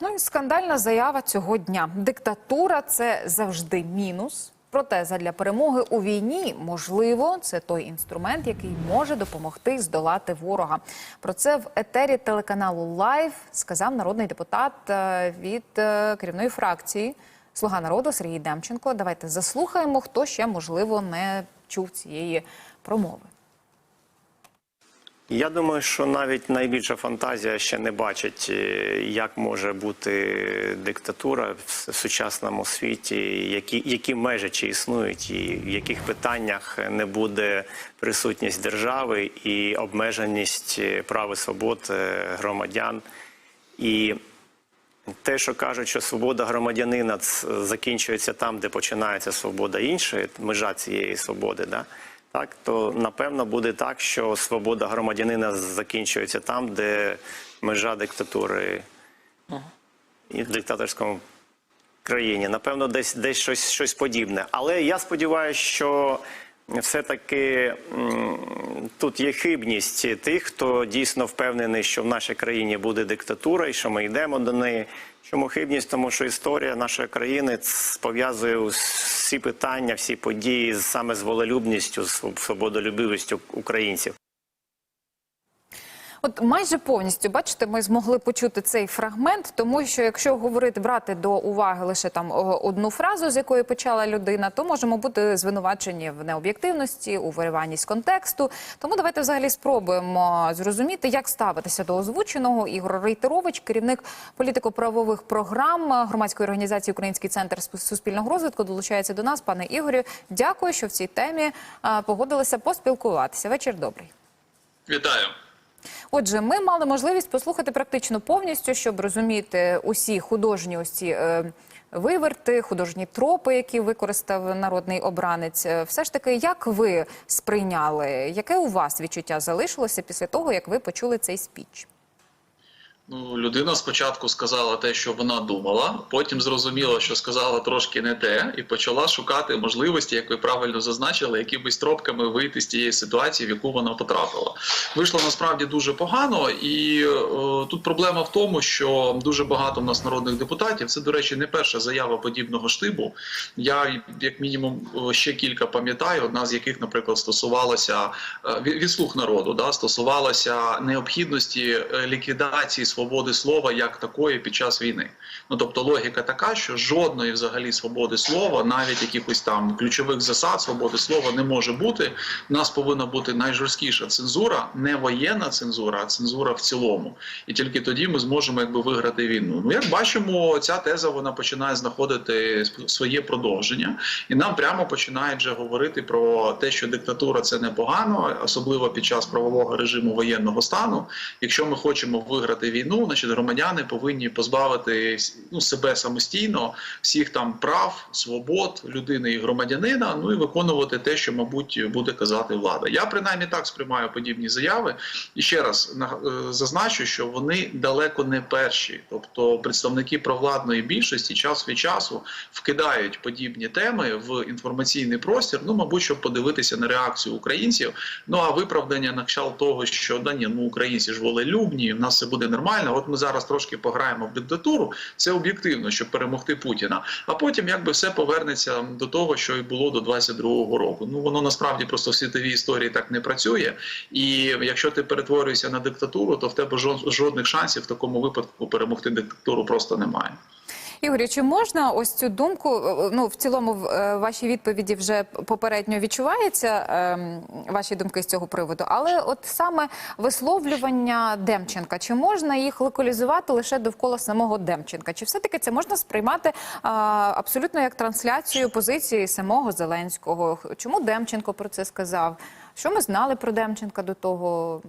Ну і скандальна заява цього дня. Диктатура це завжди мінус. Проте задля перемоги у війні можливо це той інструмент, який може допомогти здолати ворога. Про це в етері телеканалу Лайв сказав народний депутат е, від е, керівної фракції Слуга народу Сергій Демченко. Давайте заслухаємо, хто ще можливо не чув цієї промови. Я думаю, що навіть найбільша фантазія ще не бачить, е, як може бути диктатура в сучасному світі, які, які межі чи існують, і в яких питаннях не буде присутність держави і обмеженість е, прав і свобод е, громадян. І те, що кажуть, що свобода громадянина закінчується там, де починається свобода іншої, межа цієї свободи, да? Так, то напевно буде так, що свобода громадянина закінчується там, де межа диктатури і в диктаторському країні. Напевно, десь десь щось, щось подібне. Але я сподіваюся, що все-таки тут є хибність тих, хто дійсно впевнений, що в нашій країні буде диктатура і що ми йдемо до неї. Чому хибність? Тому що історія нашої країни пов'язує всі питання, всі події саме з волелюбністю, з своб- свободолюбивістю українців. От майже повністю бачите, ми змогли почути цей фрагмент, тому що якщо говорити брати до уваги лише там одну фразу, з якої почала людина, то можемо бути звинувачені в необ'єктивності, у вириванні контексту. Тому давайте взагалі спробуємо зрозуміти, як ставитися до озвученого. Ігор Рейтерович, керівник політико-правових програм громадської організації Український центр суспільного розвитку, долучається до нас. Пане Ігорю, дякую, що в цій темі погодилися поспілкуватися. Вечір добрий. Вітаю. Отже, ми мали можливість послухати практично повністю, щоб розуміти усі художні ці е, виверти, художні тропи, які використав народний обранець. Е, Все ж таки, як ви сприйняли, яке у вас відчуття залишилося після того, як ви почули цей спіч? Ну, людина спочатку сказала те, що вона думала, потім зрозуміла, що сказала трошки не те, і почала шукати можливості, як ви правильно зазначили, якимись тропками вийти з тієї ситуації, в яку вона потрапила. Вийшло насправді дуже погано, і е, тут проблема в тому, що дуже багато в нас народних депутатів. Це, до речі, не перша заява подібного штибу. Я як мінімум е, ще кілька пам'ятаю, одна з яких, наприклад, стосувалася е, від від слуг народу, да, стосувалася необхідності ліквідації свободи слова як такої під час війни. Ну тобто логіка така, що жодної взагалі свободи слова, навіть якихось там ключових засад свободи слова не може бути. У нас повинна бути найжорсткіша цензура, не воєнна цензура, а цензура в цілому. І тільки тоді ми зможемо якби виграти війну. Ну як бачимо, ця теза вона починає знаходити своє продовження, і нам прямо починають вже говорити про те, що диктатура це непогано, особливо під час правового режиму воєнного стану. Якщо ми хочемо виграти війну, значить громадяни повинні позбавити ну, себе самостійно всіх там прав, свобод людини і громадянина. Ну і виконувати те, що мабуть буде казати влада. Я принаймні так сприймаю подібні заяви. І ще раз е, зазначу, що вони далеко не перші, тобто представники провладної більшості час від часу вкидають подібні теми в інформаційний простір. Ну, мабуть, щоб подивитися на реакцію українців. Ну а виправдання на кшталт того, що да ні, ну українці ж волелюбні, в нас все буде нормально. От ми зараз трошки пограємо в диктатуру. Це об'єктивно, щоб перемогти Путіна. А потім якби все повернеться до того, що і було до 22-го року. Ну воно насправді просто в світовій історії так не працює. І якщо ти перетворюєшся на диктатуру, то в тебе жод- жодних шансів в такому випадку перемогти диктатуру просто немає. Ігорю, чи можна ось цю думку? е, Ну в цілому в е, вашій відповіді вже попередньо відчувається ем, ваші думки з цього приводу, але от саме висловлювання Демченка, чи можна їх локалізувати лише довкола самого Демченка? Чи все таки це можна сприймати а, абсолютно як трансляцію позиції самого Зеленського? Чому Демченко про це сказав? Що ми знали про Демченка до того?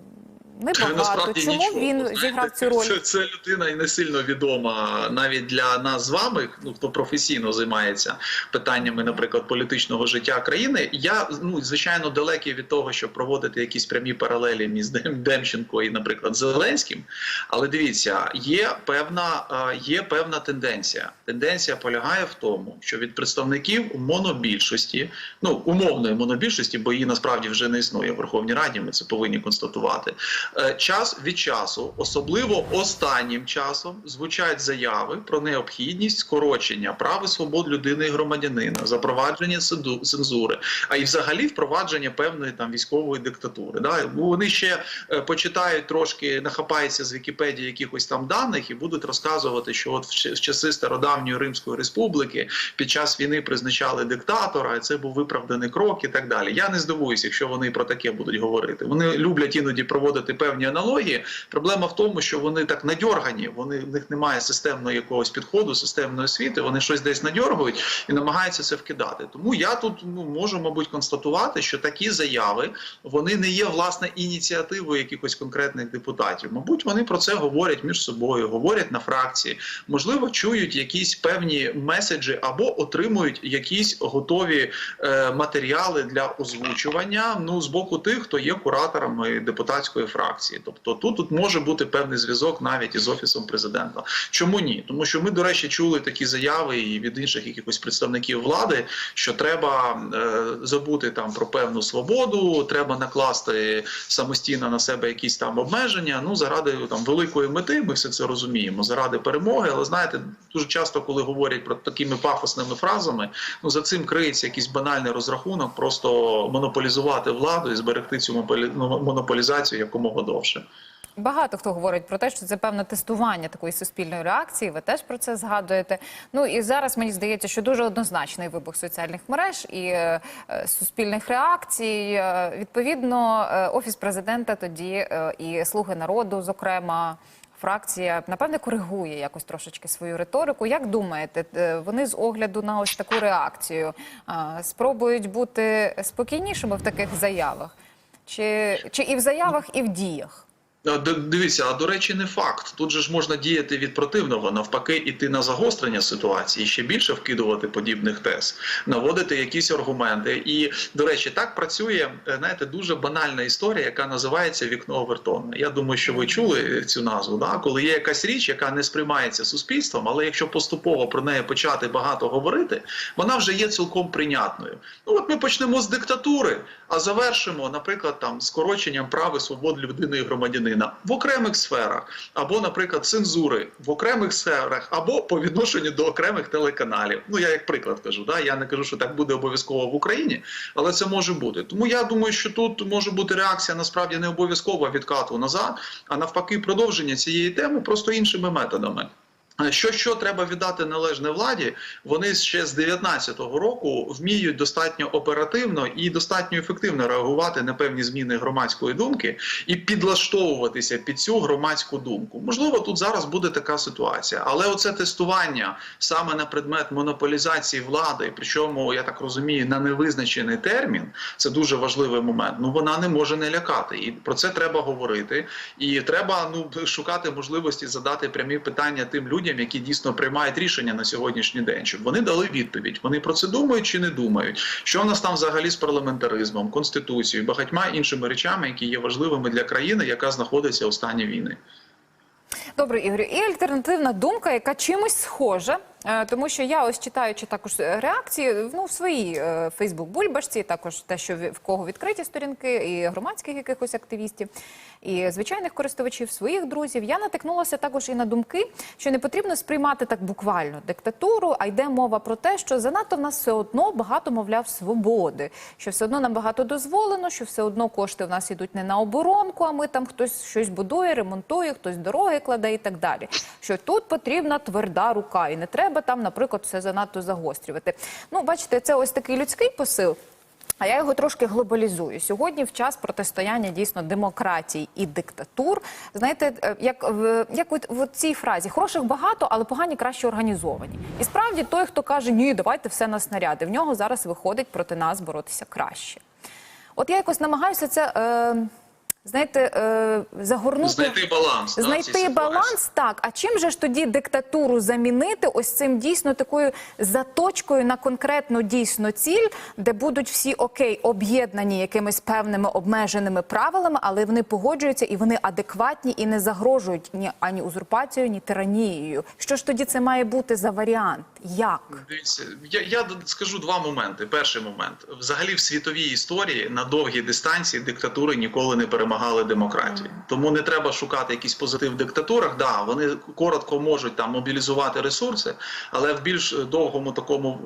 Небагато. Чому нічого. він Знаєте, зіграв цю роль? Це, це людина і не сильно відома навіть для нас з вами, ну хто професійно займається питаннями, наприклад, політичного життя країни. Я ну звичайно далекий від того, щоб проводити якісь прямі паралелі між Дем- Демченко і, наприклад, Зеленським. Але дивіться, є певна, е, є певна тенденція. Тенденція полягає в тому, що від представників монобільшості, ну умовної монобільшості, бо її насправді вже не існує в Верховній Раді. Ми це повинні констатувати. Е, Час від часу, особливо останнім часом, звучать заяви про необхідність скорочення прав і свобод людини і громадянина, запровадження цензури, а й взагалі впровадження певної там військової диктатури. Да? Вони ще е, почитають трошки, нахапаються з Вікіпедії якихось там даних і будуть розказувати, що от в часи стародавньої Римської республіки під час війни призначали диктатора, і це був виправданий крок і так далі. Я не здивуюся, якщо вони про таке будуть говорити. Вони люблять іноді проводити певні аналогії. Проблема в тому, що вони так надьоргані, вони в них немає системного якогось підходу, системної освіти. Вони щось десь надьоргують і намагаються це вкидати. Тому я тут ну, можу, мабуть, констатувати, що такі заяви вони не є власне ініціативою якихось конкретних депутатів. Мабуть, вони про це говорять між собою, говорять на фракції, можливо, чують якісь певні меседжі або отримують якісь готові е, матеріали для озвучування. Ну з боку тих, хто є кураторами депутатської фракції. Тобто тут, тут може бути певний зв'язок навіть із офісом президента. Чому ні? Тому що ми, до речі, чули такі заяви і від інших якихось представників влади, що треба е, забути там про певну свободу, треба накласти самостійно на себе якісь там обмеження. Ну заради там великої мети, ми все це розуміємо, заради перемоги. Але знаєте, дуже часто, коли говорять про такими пафосними фразами, ну за цим криється якийсь банальний розрахунок, просто монополізувати владу і зберегти цю ну, монополізацію якомога довше. Багато хто говорить про те, що це певне тестування такої суспільної реакції. Ви теж про це згадуєте. Ну і зараз мені здається, що дуже однозначний вибух соціальних мереж і е, е, суспільних реакцій. Е, відповідно, е, офіс президента тоді е, і слуги народу, зокрема. Фракція напевне коригує якось трошечки свою риторику. Як думаєте, е, вони з огляду на ось таку реакцію спробують бути спокійнішими в таких заявах? Чи, чи і в заявах, і в діях? Дивіться, а до речі, не факт. Тут же ж можна діяти від противного, навпаки, іти на загострення ситуації, ще більше вкидувати подібних тез, наводити якісь аргументи. І до речі, так працює е, знаєте, дуже банальна історія, яка називається вікно Овертона. Я думаю, що ви чули цю назву. Да? Коли є якась річ, яка не сприймається суспільством, але якщо поступово про неї почати багато говорити, вона вже є цілком прийнятною. Ну от ми почнемо з диктатури, а завершимо, наприклад, там скороченням прав і свобод людини і громадянина в окремих сферах, або, наприклад, цензури в окремих сферах, або по відношенню до окремих телеканалів. Ну я як приклад кажу, да я не кажу, що так буде обов'язково в Україні, але це може бути. Тому я думаю, що тут може бути реакція насправді не обов'язково відкату назад, а навпаки, продовження цієї теми просто іншими методами. Що що треба віддати належне владі, вони ще з 19-го року вміють достатньо оперативно і достатньо ефективно реагувати на певні зміни громадської думки і підлаштовуватися під цю громадську думку. Можливо, тут зараз буде така ситуація, але оце тестування саме на предмет монополізації влади, причому я так розумію, на невизначений термін, це дуже важливий момент. Ну вона не може не лякати, і про це треба говорити. І треба ну шукати можливості задати прямі питання тим людям, які дійсно приймають рішення на сьогоднішній день, щоб вони дали відповідь. Вони про це думають чи не думають? Що в нас там взагалі з парламентаризмом, конституцією, багатьма іншими речами, які є важливими для країни, яка знаходиться у стані війни. Добре, Ігорю, і альтернативна думка, яка чимось схожа. Е, Тому що я ось читаючи також реакції ну, в своїй е, Фейсбук-бульбашці, також те, що в кого відкриті сторінки, і громадських якихось активістів, і звичайних користувачів, своїх друзів, я натикнулася також і на думки, що не потрібно сприймати так буквально диктатуру, а йде мова про те, що занадто в нас все одно багато, мовляв, свободи, що все одно нам багато дозволено, що все одно кошти в нас йдуть не на оборонку, а ми там хтось щось будує, ремонтує, хтось дороги кладе і так далі. Що тут потрібна тверда рука, і не треба там, наприклад, все занадто загострювати. Ну, бачите, це ось такий людський посил. А я його трошки глобалізую. Сьогодні в час протистояння дійсно демократій і диктатур. Знаєте, е, як в як от в цій фразі хороших багато, але погані краще організовані. І справді той, хто каже, ні, давайте все на снаряди, в нього зараз виходить проти нас боротися краще. От я якось намагаюся це. Е, Знаєте, е, загорнути Знайти баланс знайти баланс, так. А чим же ж тоді диктатуру замінити? Ось цим дійсно такою заточкою на конкретну дійсно ціль, де будуть всі окей, об'єднані якимись певними обмеженими правилами, але вони погоджуються і вони адекватні і не загрожують ні ані узурпацією, ні тиранією. Що ж тоді це має бути за варіант? Як? Дивіться, я, я скажу два моменти. Перший момент: взагалі в світовій історії на довгій дистанції диктатури ніколи не перемагали. Вимагали демократії. Тому не треба шукати якийсь позитив в диктатурах. Да, вони коротко можуть там мобілізувати ресурси, але в більш довгому такому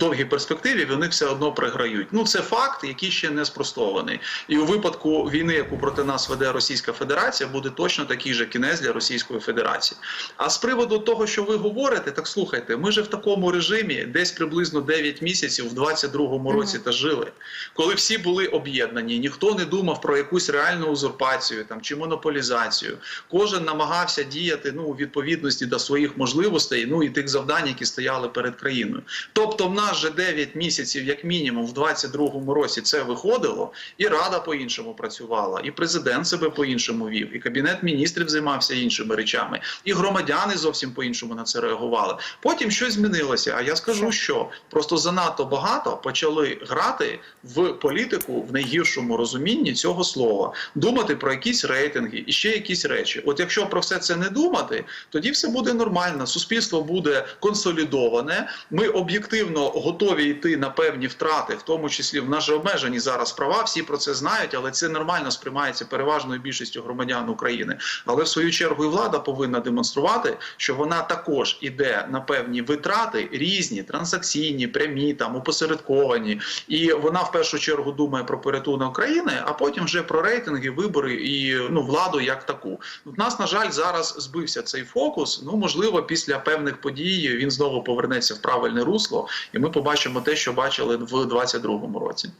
довгій перспективі вони все одно програють. Ну це факт, який ще не спростований. І у випадку війни, яку проти нас веде Російська Федерація, буде точно такий же кінець для Російської Федерації. А з приводу того, що ви говорите, так слухайте, ми же в такому режимі десь приблизно 9 місяців в 22-му році та жили, коли всі були об'єднані, ніхто не думав про якусь реальну узурпацію там чи монополізацію. Кожен намагався діяти ну у відповідності до своїх можливостей, ну і тих завдань, які стояли перед країною. Тобто, в нас же 9 місяців, як мінімум, в 22-му році це виходило, і рада по-іншому працювала, і президент себе по-іншому вів, і кабінет міністрів займався іншими речами, і громадяни зовсім по-іншому на це реагували. Потім щось змінилося. А я скажу, що просто занадто багато почали грати в політику в найгіршому розумінні цього слова, думати про якісь рейтинги і ще якісь речі. От якщо про все це не думати, тоді все буде нормально. Суспільство буде консолідоване. Ми об'єктивно готові йти на певні втрати, в тому числі в же обмежені зараз права. Всі про це знають, але це нормально сприймається переважною більшістю громадян України. Але в свою чергу і влада повинна демонструвати, що вона також іде на певні витрати різні, транзакційні, прямі, там опосередковані, і вона в першу чергу думає про порятунок країни, а потім вже про рейтинги, вибори і ну владу як таку. У нас на жаль зараз збився цей фокус. Ну можливо, після певних подій він знову повернеться в правильне русло, і ми побачимо те, що бачили в 22-му році.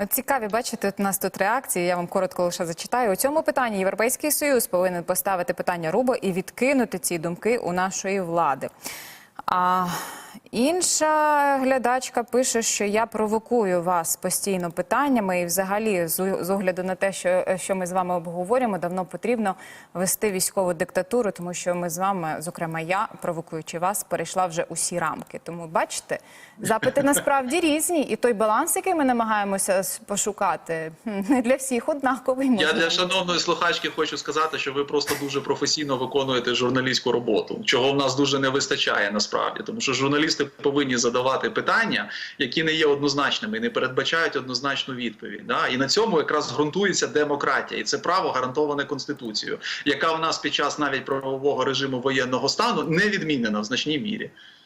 От цікаві, бачите, у нас тут реакції. Я вам коротко лише зачитаю. У цьому питанні Європейський Союз повинен поставити питання Рубо і відкинути ці думки у нашої влади. А інша глядачка пише, що я провокую вас постійно питаннями, і взагалі, з, огляду на те, що, що ми з вами обговорюємо, давно потрібно вести військову диктатуру, тому що ми з вами, зокрема я, провокуючи вас, перейшла вже усі рамки. Тому бачите, запити насправді різні, і той баланс, який ми намагаємося пошукати, не для всіх однаковий. Я для шановної слухачки хочу сказати, що ви просто дуже професійно виконуєте журналістську роботу, чого в нас дуже не вистачає насправді, тому що журналісти повинні задавати питання, які не є однозначними і не передбачають однозначну відповідь. Да? І на цьому якраз ґрунтується демократія, і це право гарантоване конституцією, яка в нас під час навіть правового режиму воєнного стану не відмінена в значній мірі.